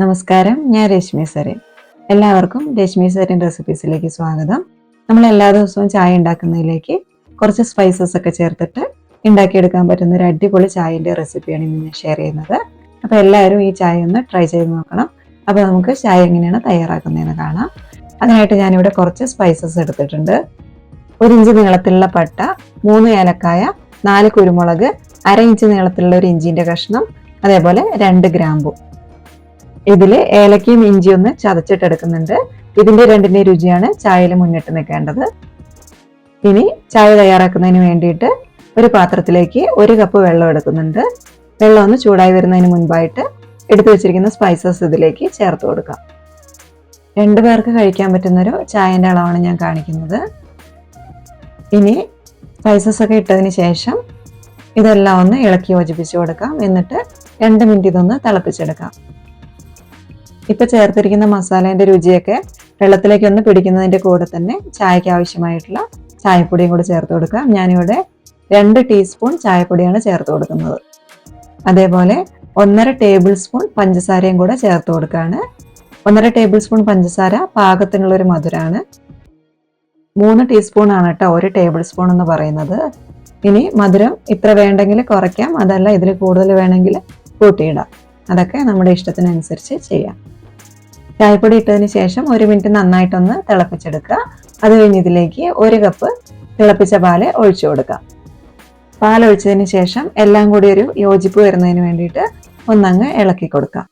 നമസ്കാരം ഞാൻ രശ്മി സരൻ. എല്ലാവർക്കും രശ്മി സരൻ റെസിപ്പീസിലേക്ക് സ്വാഗതം. നമ്മൾ എല്ലാ ദിവസവും ചായ ഉണ്ടാക്കുന്നതിലേക്ക് കുറച്ച് സ്പൈസസ് ഒക്കെ ചേർത്തിട്ട് ഉണ്ടാക്കിയെടുക്കാൻ പറ്റുന്ന ഒരു അടിപൊളി ചായന്റെ റെസിപ്പിയാണ് ഇന്ന് ഞാൻ ഷെയർ ചെയ്യുന്നത്. അപ്പോൾ എല്ലാവരും ഈ ചായ ഒന്ന് ട്രൈ ചെയ്ത് നോക്കണം. അപ്പോൾ നമുക്ക് ചായ എങ്ങനെയാണ് തയ്യാറാക്കുന്നതെന്ന് കാണാം. അതിനായിട്ട് ഞാനിവിടെ കുറച്ച് സ്പൈസസ് എടുത്തിട്ടുണ്ട്. ഒരു ഇഞ്ച് നീളത്തിലുള്ള പട്ട മൂന്ന് ഏലക്കായ നാല് കുരുമുളക് അര ഇഞ്ച് നീളത്തിലുള്ള ഒരു ഇഞ്ചിന്റെ കഷ്ണം അതേപോലെ രണ്ട് ഗ്രാമ്പു. ഇതിൽ ഏലക്കയും ഇഞ്ചിയും ഒന്ന് ചതച്ചിട്ടെടുക്കുന്നുണ്ട്. ഇതിന്റെ രണ്ടിന്റെ രുചിയാണ് ചായയിൽ മുന്നിട്ട് നിൽക്കേണ്ടത്. ഇനി ചായ തയ്യാറാക്കുന്നതിന് വേണ്ടിയിട്ട് ഒരു പാത്രത്തിലേക്ക് ഒരു കപ്പ് വെള്ളം എടുക്കുന്നുണ്ട്. വെള്ളം ഒന്ന് ചൂടായി വരുന്നതിന് മുൻപായിട്ട് എടുത്തു വെച്ചിരിക്കുന്ന സ്പൈസസ് ഇതിലേക്ക് ചേർത്ത് കൊടുക്കാം. രണ്ടു പേർക്ക് കഴിക്കാൻ പറ്റുന്നൊരു ചായന്റെ അളവാണ് ഞാൻ കാണിക്കുന്നത്. ഇനി സ്പൈസസ് ഒക്കെ ഇട്ടതിന് ശേഷം ഇതെല്ലാം ഒന്ന് ഇളക്കി യോജിപ്പിച്ച് കൊടുക്കാം. എന്നിട്ട് രണ്ട് മിനിറ്റ് ഇതൊന്ന് തിളപ്പിച്ചെടുക്കാം. ഇപ്പൊ ചേർത്തിരിക്കുന്ന മസാലേന്റെ രുചിയൊക്കെ വെള്ളത്തിലേക്ക് ഒന്ന് പിടിക്കുന്നതിന്റെ കൂടെ തന്നെ ചായയ്ക്ക് ആവശ്യമായിട്ടുള്ള ചായപ്പൊടിയും കൂടെ ചേർത്ത് കൊടുക്കാം. ഞാനിവിടെ രണ്ട് ടീസ്പൂൺ ചായപ്പൊടിയാണ് ചേർത്ത് കൊടുക്കുന്നത്. അതേപോലെ ഒന്നര ടേബിൾ സ്പൂൺ പഞ്ചസാരയും കൂടെ ചേർത്ത് കൊടുക്കുകയാണ് ഒന്നര ടേബിൾ സ്പൂൺ പഞ്ചസാര പാകത്തിനുള്ളൊരു മധുരമാണ് മൂന്ന് ടീസ്പൂൺ ആണ് കേട്ടോ ഒരു ടേബിൾ സ്പൂൺ എന്ന് പറയുന്നത്. ഇനി മധുരം ഇത്ര വേണ്ടെങ്കിൽ കുറയ്ക്കാം. അതല്ല ഇതിൽ കൂടുതൽ വേണമെങ്കിൽ കൂട്ടിയിടാം. അതൊക്കെ നമ്മുടെ ഇഷ്ടത്തിനനുസരിച്ച് ചെയ്യാം. ചായപ്പൊടി ഇട്ടതിന് ശേഷം ഒരു മിനിറ്റ് നന്നായിട്ടൊന്ന് തിളപ്പിച്ചെടുക്കുക. അത് കഴിഞ്ഞ് ഇതിലേക്ക് ഒരു കപ്പ് തിളപ്പിച്ച പാൽ ഒഴിച്ചു കൊടുക്കാം പാൽ ഒഴിച്ചതിന് ശേഷം എല്ലാം കൂടി ഒരു യോജിപ്പ് വരുന്നതിന് വേണ്ടിയിട്ട് ഒന്നങ്ങ് ഇളക്കി കൊടുക്കാം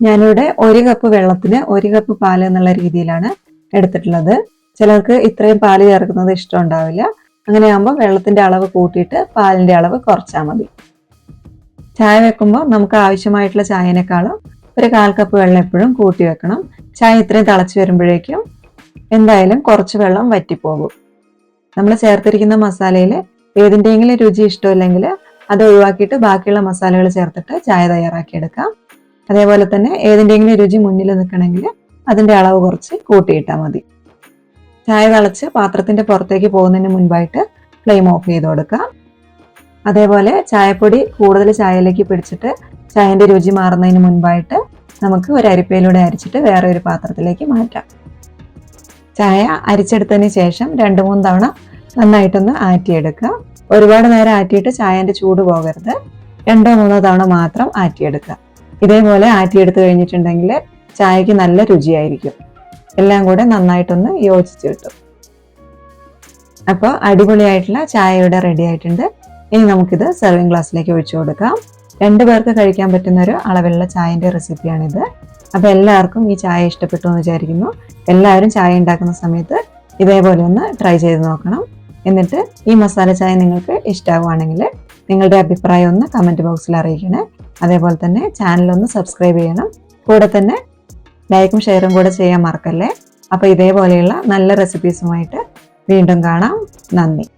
ഞാനിവിടെ ഒരു കപ്പ് വെള്ളത്തിന് ഒരു കപ്പ് പാൽ എന്നുള്ള രീതിയിലാണ് എടുത്തിട്ടുള്ളത്. ചിലർക്ക് ഇത്രയും പാൽ ചേർക്കുന്നത് ഇഷ്ടം ഉണ്ടാവില്ല. അങ്ങനെയാകുമ്പോൾ വെള്ളത്തിന്റെ അളവ് കൂട്ടിയിട്ട് പാലിന്റെ അളവ് കുറച്ചാൽ മതി. ചായ വെക്കുമ്പോൾ നമുക്ക് ആവശ്യമായിട്ടുള്ള ചായനേക്കാളും ഒരു കാൽ കപ്പ് വെള്ളം എപ്പോഴും കൂട്ടി വെക്കണം. ചായ ഇത്രയും തിളച്ച് വരുമ്പോഴേക്കും എന്തായാലും കുറച്ച് വെള്ളം വറ്റിപ്പോകും. നമ്മൾ ചേർത്തിരിക്കുന്ന മസാലയിൽ ഏതിന്റെയെങ്കിലും രുചി ഇഷ്ടമില്ലെങ്കിൽ അത് ഒഴിവാക്കിയിട്ട് ബാക്കിയുള്ള മസാലകൾ ചേർത്തിട്ട് ചായ തയ്യാറാക്കിയെടുക്കാം. അതേപോലെ തന്നെ ഏതിന്റെയെങ്കിലും രുചി മുന്നിൽ നിൽക്കണമെങ്കിൽ അതിന്റെ അളവ് കുറച്ച് കൂട്ടിയിട്ടാൽ മതി. ചായ തിളച്ച് പാത്രത്തിന്റെ പുറത്തേക്ക് പോകുന്നതിന് മുൻപായിട്ട് ഫ്ലെയിം ഓഫ് ചെയ്ത് കൊടുക്കാം. അതേപോലെ ചായപ്പൊടി കൂടുതൽ ചായയിലേക്ക് പിടിച്ചിട്ട് ചായന്റെ രുചി മാറുന്നതിന് മുൻപായിട്ട് നമുക്ക് ഒരു അരിപ്പയിലൂടെ അരിച്ചിട്ട് വേറെ ഒരു പാത്രത്തിലേക്ക് മാറ്റാം. ചായ അരിച്ചെടുത്തതിന് ശേഷം രണ്ട് മൂന്ന് തവണ നന്നായിട്ടൊന്ന് ആറ്റിയെടുക്കുക. ഒരുപാട് നേരം ആറ്റിയിട്ട് ചായന്റെ ചൂട് പോകരുത്. രണ്ടോ മൂന്നോ തവണ മാത്രം ആറ്റിയെടുക്കുക. ഇതേപോലെ ആറ്റിയെടുത്ത് കഴിഞ്ഞിട്ടുണ്ടെങ്കിൽ ചായക്ക് നല്ല രുചിയായിരിക്കും. എല്ലാം കൂടെ നന്നായിട്ടൊന്ന് യോജിച്ച് കിട്ടും. അപ്പോൾ അടിപൊളിയായിട്ടുള്ള ചായ ഇവിടെ റെഡി ആയിട്ടുണ്ട്. ഇനി നമുക്കിത് സെർവിങ് ഗ്ലാസ്സിലേക്ക് ഒഴിച്ചു കൊടുക്കാം. രണ്ടു പേർക്ക് കഴിക്കാൻ പറ്റുന്ന ഒരു അളവിലുള്ള ചായന്റെ റെസിപ്പിയാണിത് അപ്പോൾ എല്ലാവർക്കും ഈ ചായ ഇഷ്ടപ്പെട്ടു എന്ന് വിചാരിക്കുന്നു. എല്ലാവരും ചായ ഉണ്ടാക്കുന്ന സമയത്ത് ഇതേപോലെ ഒന്ന് ട്രൈ ചെയ്ത് നോക്കണം. എന്നിട്ട് ഈ മസാല ചായ നിങ്ങൾക്ക് ഇഷ്ടമാവുകയാണെങ്കിൽ നിങ്ങളുടെ അഭിപ്രായം ഒന്ന് കമന്റ് ബോക്സിൽ അറിയിക്കണേ. അതേപോലെ തന്നെ ചാനൽ ഒന്ന് സബ്സ്ക്രൈബ് ചെയ്യണം. കൂടെ തന്നെ ലൈക്കും ഷെയറും കൂടെ ചെയ്യാൻ മറക്കല്ലേ? അപ്പോൾ ഇതേപോലെയുള്ള നല്ല റെസിപ്പീസുമായിട്ട് വീണ്ടും കാണാം. നന്ദി.